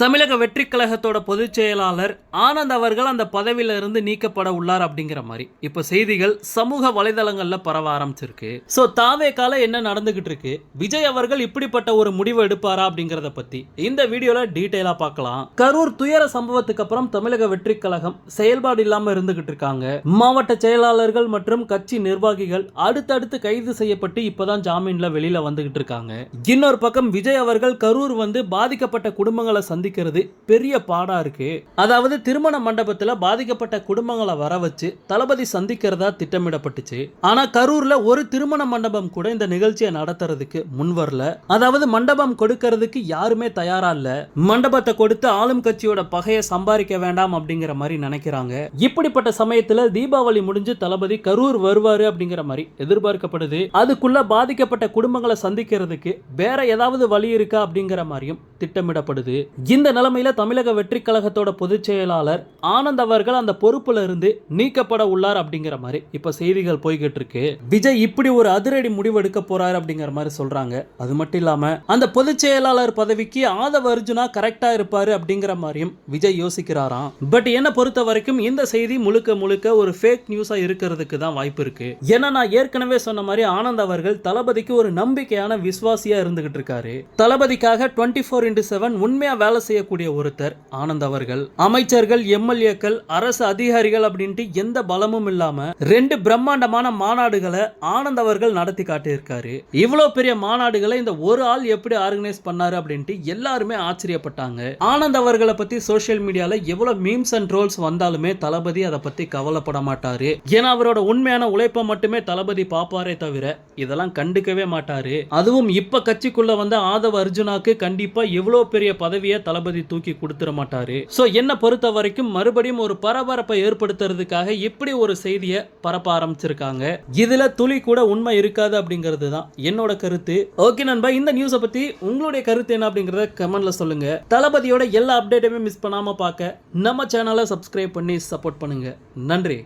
தமிழக வெற்றி கழகத்தோட பொதுச் செயலாளர் ஆனந்த் அவர்கள் அந்த பதவியில இருந்து நீக்கப்பட உள்ளார் அப்படிங்கிற மாதிரி. இப்ப செய்திகள் சமூக வலைதளங்கள்ல பரவ ஆரம்பிச்சிருக்கு. சோ தாவே கால என்ன நடந்துகிட்டு இருக்கு? விஜய் அவர்கள் இப்படிப்பட்ட ஒரு முடிவு எடுப்பாரா அப்படிங்கறத பத்தி. இந்த வீடியோல டீடைலா பார்க்கலாம் கரூர் துயர சம்பவத்துக்கு அப்புறம் தமிழக வெற்றி கழகம் செயல்பாடு இல்லாம இருந்துகிட்டு இருக்காங்க. மாவட்ட செயலாளர்கள் மற்றும் கட்சி நிர்வாகிகள் அடுத்தடுத்து கைது செய்யப்பட்டு இப்பதான் ஜாமீன்ல வெளியில வந்துகிட்டு இருக்காங்க. இன்னொரு பக்கம் விஜய் அவர்கள் கரூர் வந்து பாதிக்கப்பட்ட குடும்பங்களை சந்திக்கிறது பெரிய பாடாக இருக்கு. அதாவது திருமண மண்டபத்துல பாதிக்கப்பட்ட குடும்பங்களை வர வச்சு தளபதி சந்திக்கிறதா திட்டமிடப்பட்டுச்சு. ஆனா கரூர்ல ஒரு திருமண மண்டபம் கூட இந்த நிகழ்ச்சியை நடத்துறதுக்கு முன் வரல. அதாவது மண்டபம் கொடுக்கறதுக்கு யாருமே தயாரா இல்ல. மண்டபத்தை கொடுத்து ஆளும் கட்சியோட பகையை சம்பாதிக்க வேண்டாம் அப்படிங்கிற மாதிரி நினைக்கிறாங்க. இப்படிப்பட்ட சமயத்துல தீபாவளி முடிஞ்சு தளபதி கரூர் வருவாரு அப்படிங்கிற மாதிரி எதிர்பார்க்கப்படுது. அதுக்குள்ள பாதிக்கப்பட்ட குடும்பங்களை சந்திக்கிறதுக்கு வேற ஏதாவது வழி இருக்கா அப்படிங்கிற மாதிரியும் திட்டமிடப்படுது. இந்த நிலைமையில தமிழக வெற்றி கழகத்தோட பொதுச் செயலாளர் ஆனந்த் அவர்கள் அந்த பொறுப்புல இருந்து நீக்கப்பட உள்ளார் அப்படிங்கிற மாதிரி இப்ப செய்திகள் போய்கிட்டு இருக்கு. விஜய் இப்படி ஒரு அதிரடி முடிவெடுக்க போறாரு அப்படிங்கிற மாதிரி சொல்றாங்க. அது மட்டும் இல்லாம அந்த பொதுச் செயலாளர் பதவிக்கு ஆதவ அர்ஜுனா கரெக்டா இருப்பாரு அப்படிங்கிற மாதிரியும் விஜய் யோசிக்கிறாராம். பட் என்ன பொறுத்த வரைக்கும் இந்த செய்தி முழுக்க முழுக்க ஒரு ஃபேக் நியூஸா இருக்கிறதுக்கு தான் வாய்ப்பு இருக்கு. ஏன்னா நான் ஏற்கனவே சொன்ன மாதிரி ஆனந்த் அவர்கள் தளபதிக்கு ஒரு நம்பிக்கையான விசுவாசியா இருந்துகிட்டு இருக்காரு. தளபதிக்காக டுவெண்ட்டி ஃபோர் இன்டு செவன் உண்மையாக வேலை செய்யக்கூடிய ஒருத்தர் ஆனந்த் அவர்கள். அமைச்சர்கள் எம்எல்ஏக்கள் அரசு அதிகாரிகள் அப்படின்ட்டு எந்த பலமும் இல்லாம ரெண்டு பிரம்மாண்டமான மாநாடுகளை ஆனந்த் அவர்கள் நடத்தி காட்டியிருக்காரு. இவ்வளவு பெரிய மாநாடுகளை இந்த ஒரு ஆள் எப்படி ஆர்கனைஸ் பண்ணாரு அப்படின்ட்டு எல்லாருமே ஆச்சரியப்பட்டாங்க. ஆனந்த் அவர்களை பத்தி சோசியல் மீடியால எவ்வளவு மீம்ஸ் அண்ட் ட்ரோல்ஸ் வந்தாலுமே தளபதி அதை பத்தி கவலைப்பட மாட்டாரு. ஏன்னா அவரோட உண்மையான உழைப்பை மட்டுமே தளபதி பாப்பாரே தவிர இதெல்லாம் கண்டுக்கவே மாட்டாரு. அதுவும் இப்ப கட்சிக்குள்ள வந்த ஆதவ அர்ஜுனாக்கு கண்டிப்பா இவ்வளோ பெரிய பதவியை தளபதி தூக்கி கொடுத்துட மாட்டாரு. ஸோ என்னை பொறுத்த வரைக்கும் மறுபடியும் ஒரு பரபரப்பை ஏற்படுத்துறதுக்காக இப்படி ஒரு செய்தியை பரப்ப ஆரம்பிச்சிருக்காங்க. இதுல துளி கூட உண்மை இருக்காது அப்படிங்கிறது தான் என்னோட கருத்து. ஓகே நண்பா இந்த நியூஸை பத்தி உங்களுடைய கருத்து என்ன அப்படிங்கறத கமெண்ட்ல சொல்லுங்க. தளபதியோட எல்லா அப்டேட்டுமே மிஸ் பண்ணாம பார்க்க நம்ம சேனலை சப்ஸ்கிரைப் பண்ணி சப்போர்ட் பண்ணுங்க. நன்றி.